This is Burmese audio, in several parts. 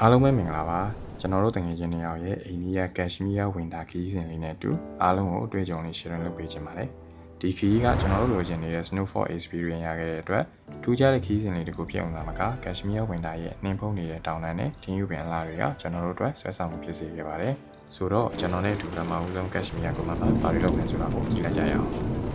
အားလုံးပဲမင်္ဂလာပါကျွန်တော်တို့တငယ်ချင်းတွေရောက်ရဲ့အိန္ဒိယကက်ရှမီးယားဝင်တာခီးစဉ်လေးနဲ့အတူအားလုံးကိုအတွေ့အကြုံလေး share လုပ်ပေးချင်ပါတယ်ဒီခီးကကျွန်တော်တို့လိုချင်နေတဲ့ snowfall experience ရခဲ့တဲ့အတွက်ထူးခြားတဲ့ခီးစဉ်လေးတခုဖြစ်အောင်သာမကကက်ရှမီးယားဝင်တာရဲ့နှင်းဖုံးနေတဲ့တောင်တန်းနဲ့တင်းယူပင်အလားတွေကကျွန်တော်တို့အတွက်ဆွဲဆောင်မှုဖြစ်စေခဲ့ပါတယ်ဆိုတော့ကျွန်တော်နဲ့အတူပထမဦးဆုံးကက်ရှမီးယားကိုမှပါပါရီလုပ်နေဆိုတာကိုကြည့်လိုက်ကြရအောင်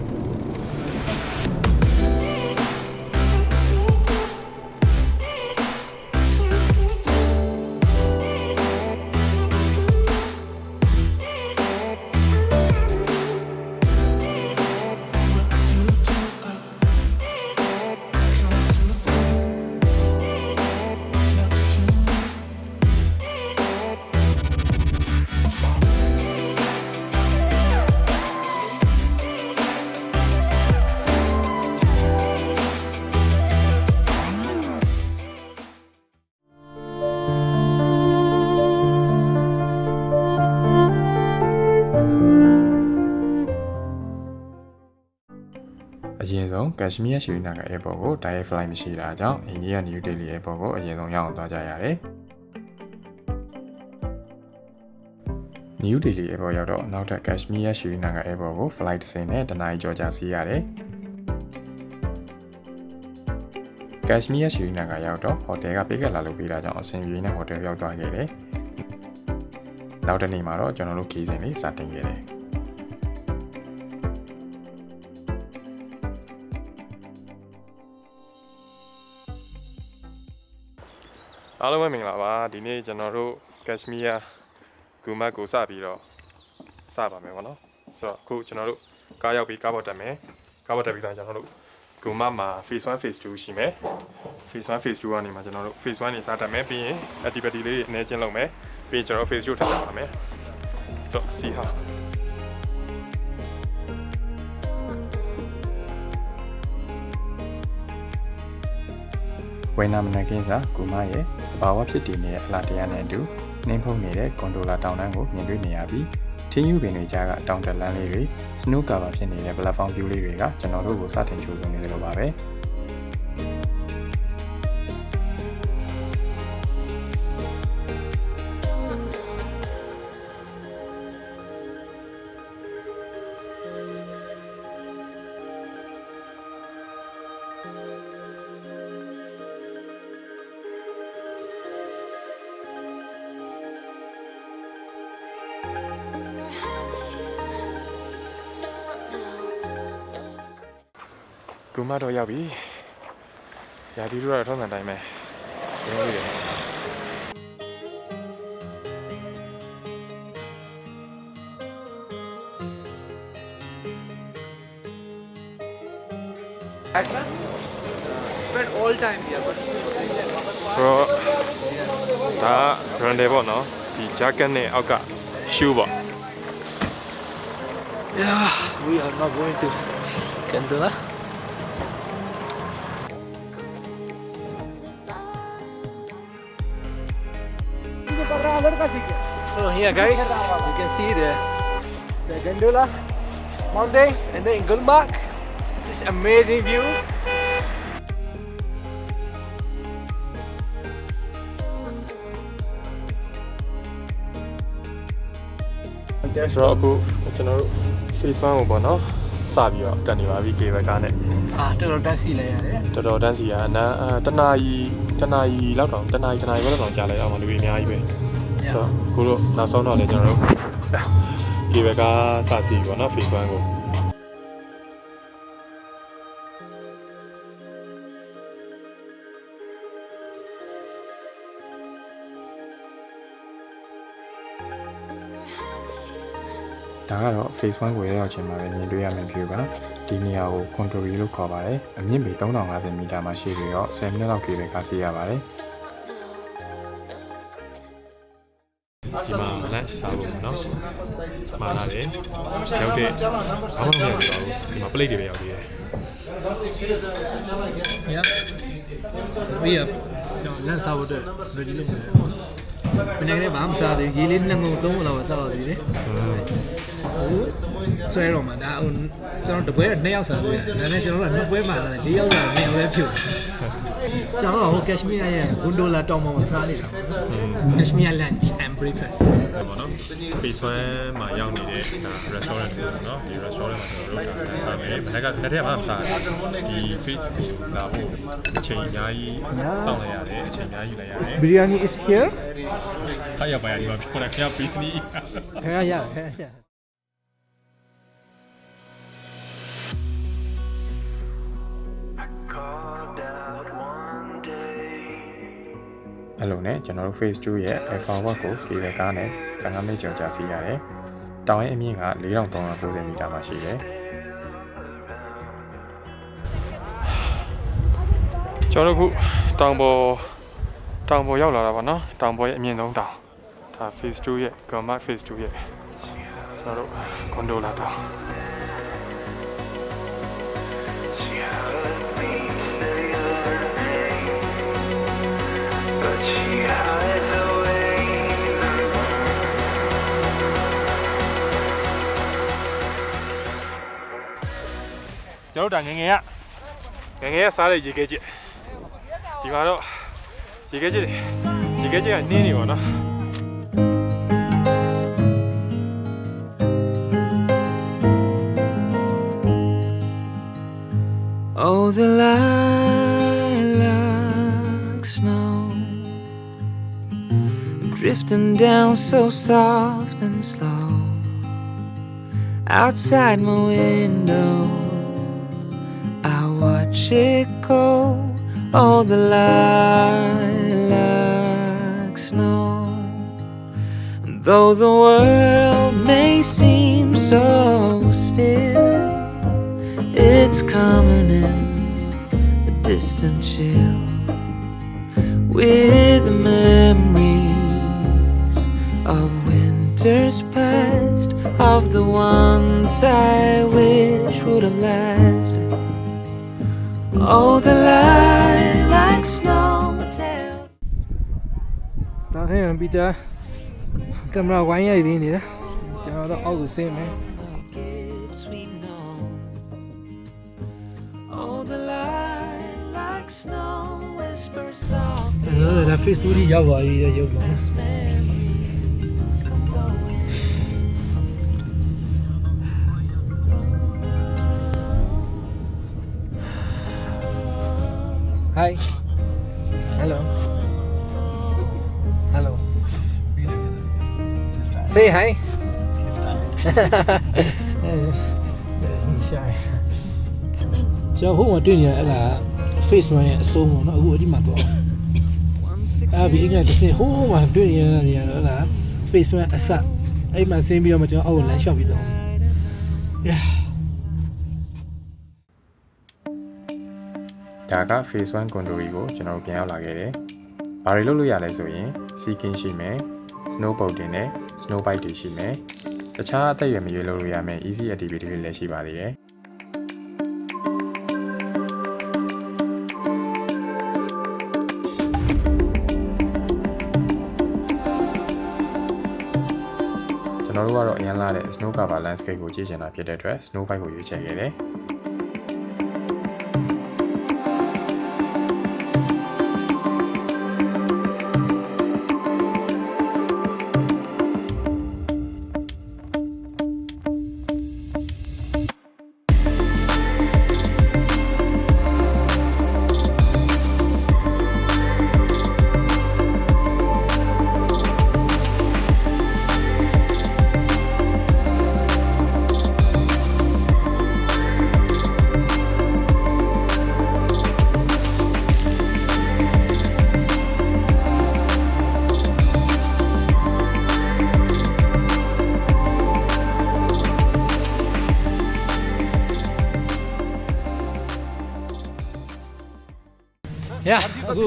ကက်ရှမီးယားရှီရီနာက airport ကို direct flight မရှိတာကြောင့်အိန္ဒိယ New Delhi airport ကိုအရင်ဆုံးရောက်အောင်သွားကြရတယ်။ New Delhi airport ရောက်တော့နောက်ထပ်ကက်ရှမီးယားရှီရီနာက airport ကို flight တစ်စင်းနဲ့တနအီကျော်ကြာစီးရတယ်။ကက်ရှမီးယားရှီရီနာကရောက်တော့ဟိုတယ်ကပေးကလာလုပ်ပေးတာကြောင့်အဆင်ပြေနဲ့ဟိုတယ်ရောက်သွားခဲ့တယ်။နောက်တစ်နေ့မှာတော့ကျွန်တော်တို့ခီးစဉ်လေးစတင်ခဲ့တယ်။ အားလုံးပဲမင်္ဂလာပါဒီနေ့ကျွန်တော်တို့ကက်ရှမီးယားဂူမတ်ကိုစပြီးတော့စပါမယ်ပေါ့နော်ဆိုတော့အခုကျွန်တော်တို့ကားရောက်ပြီးကားပေါ်တက်မယ်ကားပေါ်တက်ပြီးတော့ကျွန်တော်တို့ဂူမတ်မှာ phase 1 phase 2ရှိမယ် phase 1 phase 2ကနေမှာကျွန်တော်တို့ phase 1နေစတက်မယ်ပြီးရင် activity လေးတွေအနည်းချင်းလုပ်မယ်ပြီးရင်ကျွန်တော်တို့ phase 2ထပ်တက်ပါမယ်ဆိုတော့ see how ဝိနာမနကင်းစာကူမရဲ့တဘာဝဖြစ်တည်နေတဲ့အလားတရားနဲ့အတူနှင်းဖုံးနေတဲ့ကွန်ဒိုလာတောင်တန်းကိုမြင်တွေ့နေရပြီးထင်းယူပင်တွေကြားကတောင်တက်လန်းလေးတွေစနိုးကာပါဖြစ်နေတဲ့ platform view လေးတွေကကျွန်တော်တို့ကိုစတင်ကြိုးစုံနေတယ်လို့ပါပဲ ကူမတော့ရောက်ပြီရာသီဥတုကတော့ထုံးစံတိုင်းပဲရင်းလေးတယ် Spend all time here, but ဆိုတော့ဒါက run တယ်ပေါ့နော်ဒီ jacket နဲ့အောက်က shoe ပေါ့ yeah, we are not going to Kandala. So here guys, you can see the, the Gandula mountain and then in Gulmarg, this amazing view. ဆိုတော့အခုကျွန်တော်တို့ phase 1ကိုပေါ့နော်စပြီးတော့တက်နေပါပြီ cable car နဲ့ Ah, တော်တော်တက်စီလိုက်ရတယ်တော်တော်တန်းစီကအနန်းအဲတနာရီတနာရီလောက်တောင်တနာရီတနာရီဘက်လောက်တောင်ကြာလိုက်အောင်မလူတွေအများကြီးပဲ ဆိုတော့အခုတို့နောက်ဆုံးတော့လေကျွန်တော်တို့ဒီဘက်ကစစီပေါ့နော် phase 1ကိုဒါကတော့ phase 1ကိုရောက်ရောက်ချင်းမှာပဲမြင်တွေ့ရမယ့် view ပါဒီနေရာကို control လို့ခေါ်ပါတယ်အမြင့်ပေ3050မီတာမှာရှိပြီးတော့10မိနစ်လောက် cable ကားစီးရပါတယ် စားဖို့နော်မာလာတယ်ရောက်တဲ့ဘာမှမရောက်ပါဘူးဒီမှာ plate တွေပဲရောက်သေးတယ် Yeah. We are ကျွန်တော်လန့်စားဖို့အတွက် ready လုပ်နေတယ်။ခဏလေးဘာမှမစားသေးဘူး။ရေလေးနှစ်ငုံသုံးလောက်တော့တောက်သေးတယ်။ဟို ဆွဲတော့မှဒါဟိုကျကျွန်တော်တပွဲက2ယောက်စားလို့ရတယ်ဒါပေမဲ့ကျွန်တော်တို့ကနှစ်ပွဲမှာလာတယ်4ယောက်စား2ယောက်လည်းဖြုတ်ကျွန်တော်ကဟိုကက်ရှမီးယားရဲ့ဂွန်ဒိုလာတောင်ပေါ်မှာစားနေတာကက်ရှမီးယား lunch and breakfast ပေါ့နော် phase 1မှာရောက်နေတဲ့ဒါ restaurant တွေပေါ့နော်ဒီ restaurant မှာကျွန်တော်တို့ဒါစားမယ်မနေ့ကလက်ထက်မှာမစားဘူးဒီ phase လာဖို့အချိန်အများကြီးစောင့်လိုက်ရတယ်အချိန်အများကြီးယူလိုက်ရတယ် biryani is here ဟာရပါရဒီမှာပြောတာခင်ဗျာပြီးနီးခင်ဗျာရခင် အဲ့လိုနဲ့ကျွန်တော်တို့ phase 2ရဲ့ alpha work ကို cable ကားနဲ့15မိနစ်ကျော်ကြာစီးရတယ်။တောင်ရဲ့အမြင့်က4390မီတာမှာရှိတယ်။ကျွန်တော်တို့ခုတောင်ပေါ်တောင်ပေါ်ရောက်လာတာပါနော်။တောင်ပေါ်ရဲ့အမြင့်ဆုံးတောင်။ဒါ phase 2ရဲ့ Gamma phase 2ရဲ့ကျွန်တော်တို့ gondola တောင် ကျွန်တော်တို့ဒါငယ်ငယ်ကငယ်ငယ်ကစားတဲ့ရေခဲချစ်ဒီမှာတော့ရေခဲချစ်ရေခဲချစ်ကနင်းနေပါတော့ Oh, the lilac snow drifting down so soft and slow outside my window. I all the lilac snow. And though the world may seem so still. It's coming in a distant chill with the memories of winters past, of the ones I wish would have lasted. Oh, the lilac snow tells. ဒါနဲ့ပီတာကင်မရာဝိုင်းရိုက်ပြီးနေတယ်ကျွန်တော်တော့အောက်ကိုဆင်းမယ် It's sweet known. Oh, the lilac snow whispers soft. ဒါဒါ face 2ကြီးရောက်သွားပြီတဲ့ရုပ်ပါ Hi Hello Hello Say hi shy ကျွန်တော်ဟိုမှာတွေ့နေရအဲ့ဒါ face 1ရဲ့အစိုးပေါ့နော်အခုအဒီမှာတော့ Once the အဲ့ဒီအင်္ဂလိပ်တစ်စင်ဟိုးမှာတွေ့နေရတာတွေကတော့အဲ့ဒါ face 1အစအဲ့မှာဆင်းပြီးတော့မှကျွန်တော်အောက်ကိုလမ်းလျှောက်ပြီးတော့ Yeah ဒါက phase 1 gondola ကိုကျွန်တော်တို့ပြန်ရောက်လာခဲ့တယ်။ဘာတွေလုပ်လို့ရလဲဆိုရင် skiing ရှိမယ် snowboarding နဲ့ snow bike တွေရှိမယ်။တခြားအသက်အရွယ်မရွေးလုပ်လို့ရမယ့် easy activity တွေလည်းရှိပါသေးတယ်။ကျွန်တော်တို့ကတော့အရင်လာတဲ့ snow cover landscape ကိုကြည့်ချင်တာဖြစ်တဲ့အတွက် snow bike ကိုရွေးချယ်ခဲ့တယ်။။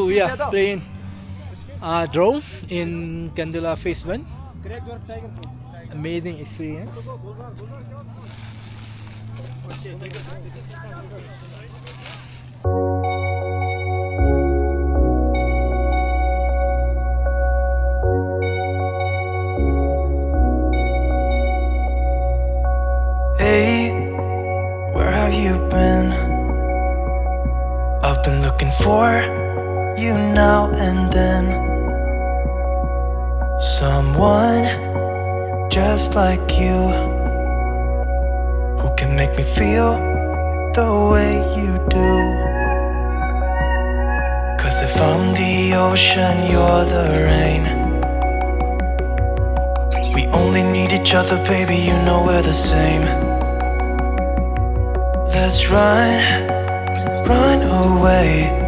we are playing uh, drone in Candela Phase 1. Amazing experience. Hey, where have you been? I've been looking for and then someone just like you who can make me feel the way you do. Cause if I'm the ocean, you're the rain. We only need each other, baby, you know we're the same. Let's run, run away.